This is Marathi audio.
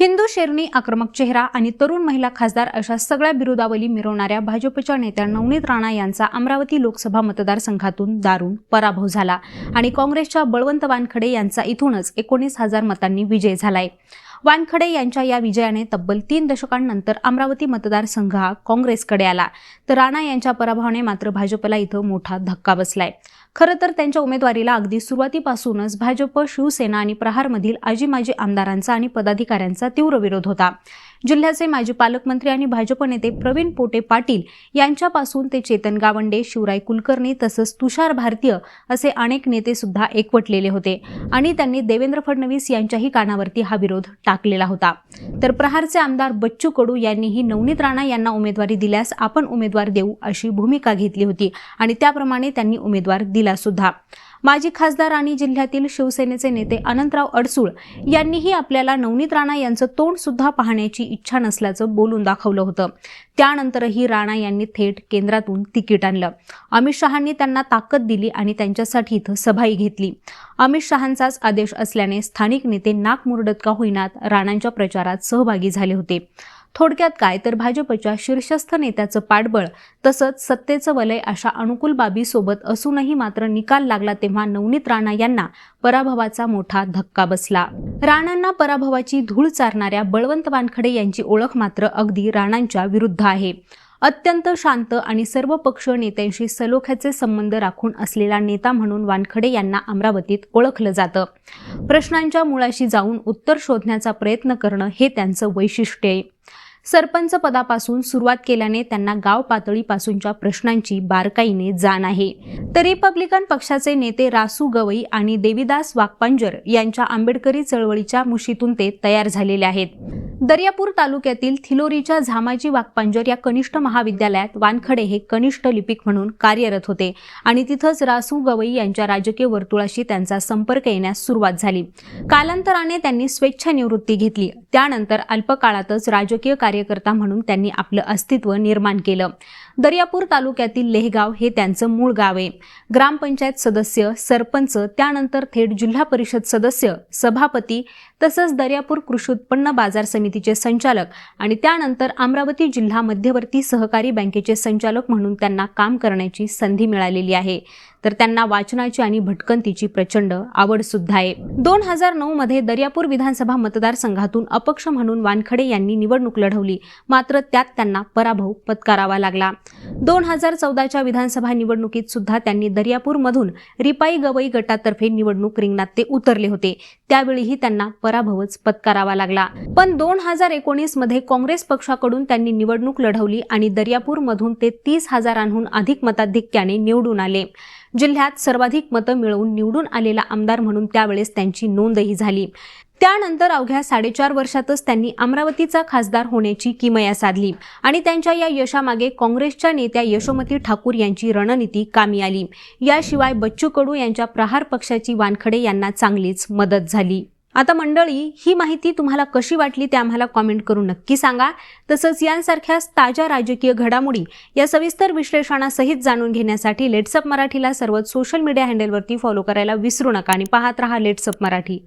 हिंदू शेरणी आक्रमक चेहरा आणि तरुण महिला खासदार अशा सगळ्या बिरुदावली मिरवणाऱ्या भाजपच्या नेत्या नवनीत राणा यांचा अमरावती लोकसभा मतदारसंघातून दारुण पराभव झाला आणि काँग्रेसच्या बळवंत वानखडे यांचा इथूनच एकोणीस हजार मतांनी विजय झालाय. वानखडे यांच्या या विजयाने तब्बल तीन दशकांनंतर अमरावती मतदारसंघ हा काँग्रेसकडे आला. तर राणा यांच्या पराभवाने मात्र भाजपला इथं मोठा धक्का बसलाय. खरं तर त्यांच्या उमेदवारीला अगदी सुरुवातीपासूनच भाजप शिवसेना आणि प्रहारमधील आजी माजी आमदारांचा आणि पदाधिकाऱ्यांचा तीव्र विरोध होता. जिल्ह्याचे माजी पालकमंत्री आणि भाजप नेते प्रवीण पोटे पाटील यांच्यापासून ते चेतन गावंडे शिवराय कुलकर्णी तसंच तुषार भारतीय असे अनेक नेते सुद्धा एकवटलेले होते आणि त्यांनी देवेंद्र फडणवीस यांच्याही कानावरती हा विरोध टाकलेला होता. तर प्रहारचे आमदार बच्चू कडू यांनीही नवनीत राणा यांना उमेदवारी दिल्यास आपण उमेदवार देऊ अशी भूमिका घेतली होती आणि त्याप्रमाणे त्यांनी उमेदवार दिला सुद्धा. माजी खासदार आणि जिल्ह्यातील शिवसेनेचे नेते अनंतराव अडसूळ यांनीही आपल्याला नवनीत राणा यांचं तोंड सुद्धा पाहण्याची इच्छा नसल्याचं बोलून दाखवलं होतं. त्यानंतरही राणा यांनी थेट केंद्रातून तिकीट आणलं. अमित शहांनी त्यांना ताकद दिली आणि त्यांच्यासाठी इथं सभाही घेतली. अमित शहांचाच आदेश असल्याने स्थानिक नेते नाक मुरडत का होईनात राणांच्या प्रचारात सहभागी झाले होते. थोडक्यात काय तर भाजपच्या शीर्षस्थ नेत्याचं पाठबळ तसंच सत्तेचं वलय अशा अनुकूल बाबी सोबत असूनही मात्र निकाल लागला तेव्हा नवनीत राणा यांना पराभवाचा मोठा धक्का बसला. राणांना पराभवाची धूळ चारणाऱ्या बळवंत वानखडे यांची ओळख मात्र अगदी राणांच्या विरुद्ध आहे. अत्यंत शांत आणि सर्व पक्ष नेत्यांशी सलोख्याचे संबंध राखून असलेला नेता म्हणून वानखडे यांना अमरावतीत ओळखलं जातं. प्रश्नांच्या मुळाशी जाऊन उत्तर शोधण्याचा प्रयत्न करणं हे त्यांचं वैशिष्ट्य आहे. सरपंच पदापासून सुरुवात केल्याने त्यांना गाव पातळीपासूनच्या प्रश्नांची बारकाईने जाण आहे. तर रिपब्लिकन पक्षाचे नेते रासू गवई आणि देविदास वाकपांजर यांच्या आंबेडकरी चळवळीच्या मुशीतून ते तयार झालेले आहेत. दर्यापूर तालुक्यातील थिलोरीच्या झामाजी वाघपांजर या कनिष्ठ महाविद्यालयात वानखडे हे कनिष्ठ लिपिक म्हणून कार्यरत होते आणि तिथंच रासू गवई यांच्या राजकीय वर्तुळाशी त्यांचा संपर्क येण्यास सुरुवात झाली. कालांतराने त्यांनी स्वेच्छानिवृत्ती घेतली. त्यानंतर अल्पकाळातच राजकीय कार्यकर्ता म्हणून त्यांनी आपलं अस्तित्व निर्माण केलं. दर्यापूर तालुक्यातील लेहगाव हे त्यांचं मूळ गाव आहे. ग्रामपंचायत सदस्य सरपंच त्यानंतर थेट जिल्हा परिषद सदस्य सभापती तसंच दर्यापूर कृषी उत्पन्न बाजार समितीचे संचालक आणि त्यानंतर अमरावती जिल्हा मध्यवर्ती सहकारी बँकेचे संचालक म्हणून त्यांना काम करण्याची संधी मिळालेली आहे. तर त्यांना वाचनाची आणि भटकंतीची प्रचंड आवड सुद्धा आहे. दोन हजार नऊ मध्ये दर्यापूर विधानसभा मतदारसंघातून अपक्ष म्हणून वानखडे यांनी निवडणूक लढवली. मात्र त्यात त्यांना पराभव पत्करावा लागला. दोन हजार चौदाच्या विधानसभा निवडणुकीत सुद्धा त्यांनी दर्यापूरमधून रिपाई गवई गटातर्फे निवडणूक रिंगणात ते उतरले होते. त्यावेळीही त्यांना पराभवच पत्करावा लागला. पण दोन हजार एकोणीसमध्ये काँग्रेस पक्षाकडून त्यांनी निवडणूक लढवली आणि दर्यापूरमधून ते तीस हजारांहून अधिक मताधिक्याने निवडून आले. जिल्ह्यात सर्वाधिक मतं मिळवून निवडून आलेला आमदार म्हणून त्यावेळेस त्यांची नोंदही झाली. त्यानंतर अवघ्या साडेचार वर्षातच त्यांनी अमरावतीचा खासदार होण्याची किमया साधली आणि त्यांच्या या यशामागे काँग्रेसच्या नेत्या यशोमती ठाकूर यांची रणनीती कामी आली. याशिवाय बच्चू कडू यांच्या प्रहार पक्षाची वानखडे यांना चांगलीच मदत झाली. आता मंडळी ही माहिती तुम्हाला कशी वाटली ते आम्हाला कॉमेंट करून नक्की सांगा. तसंच यांसारख्याच ताज्या राजकीय घडामोडी या सविस्तर विश्लेषणासहित जाणून घेण्यासाठी लेट्सअप मराठीला सर्व सोशल मीडिया हँडलवरती फॉलो करायला विसरू नका आणि पाहत रहा लेट्सअप मराठी.